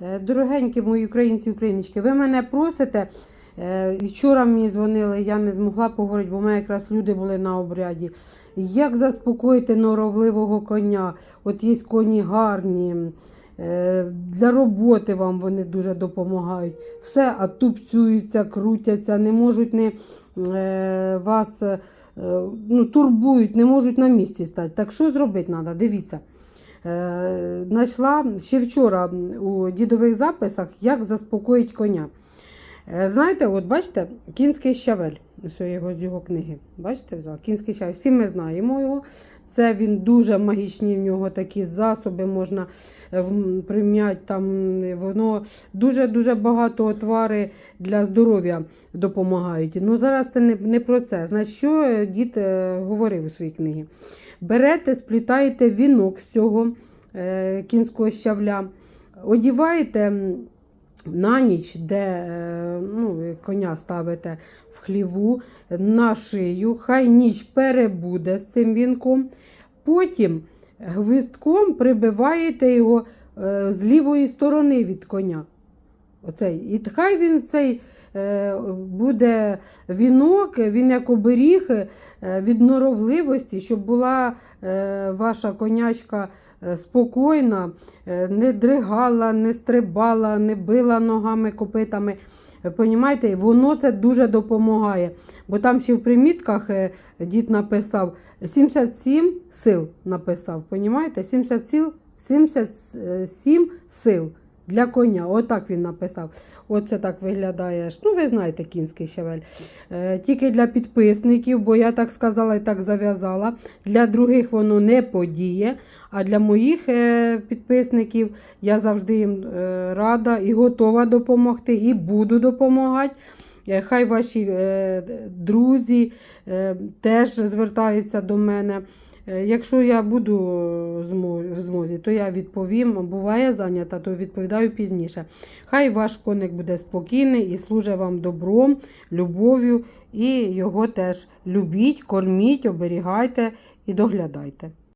Е, Дорогенькі мої українці україночки, ви мене просите. е, Вчора мені дзвонили, я не змогла поговорити, бо в мене якраз люди були на обряді. Як заспокоїти норовливого коня? От є коні гарні. е, Для роботи вам вони дуже допомагають. Все, а тупцюються, крутяться, не можуть не, вас ну, турбують, не можуть на місці стати. Так що зробити треба? Дивіться. Е, Знайшла ще вчора у дідових записах, як заспокоїть коня. Е, Знаєте, от бачите, кінський щавель. Що його з його книги. Бачите, взяла? Кінський щавель. Всі ми знаємо його. Це він дуже магічні в нього такі засоби можна е, прим'яти. Там е, воно дуже-дуже багато отвари для здоров'я допомагають. Ну зараз це не, не про це. Значить, що е, дід говорив у своїй книгі? Берете, сплітаєте вінок з цього кінського щавля, одіваєте на ніч, де е, ну, коня ставите в хліву, на шию, хай ніч перебуде з цим вінком. Потім гвистком прибиваєте його е, з лівої сторони від коня. Оцей. І хай він цей буде вінок, він як оберіг е, від норовливості, щоб була е, ваша конячка е, спокійна, е, не дригала, не стрибала, не била ногами, копитами. Е, Понімаєте, воно це дуже допомагає. Бо там ще в примітках е, дід написав 77 сил написав. Понімаєте? 70 сил, 77 сил для коня. Отак він написав. Оце так виглядає. Ну, ви знаєте, кінський щавель. Е, тільки для підписників, бо я так сказала і так зав'язала. Для других воно не подіє. А для моїх е, підписників я завжди їм е, рада і готова допомогти, і буду допомагати. Хай ваші друзі теж звертаються до мене. Якщо я буду змо- змозі, то я відповім. Буває зайнята, то відповідаю пізніше. Хай ваш коник буде спокійний і служить вам добром, любов'ю, і його теж любіть, корміть, оберігайте і доглядайте.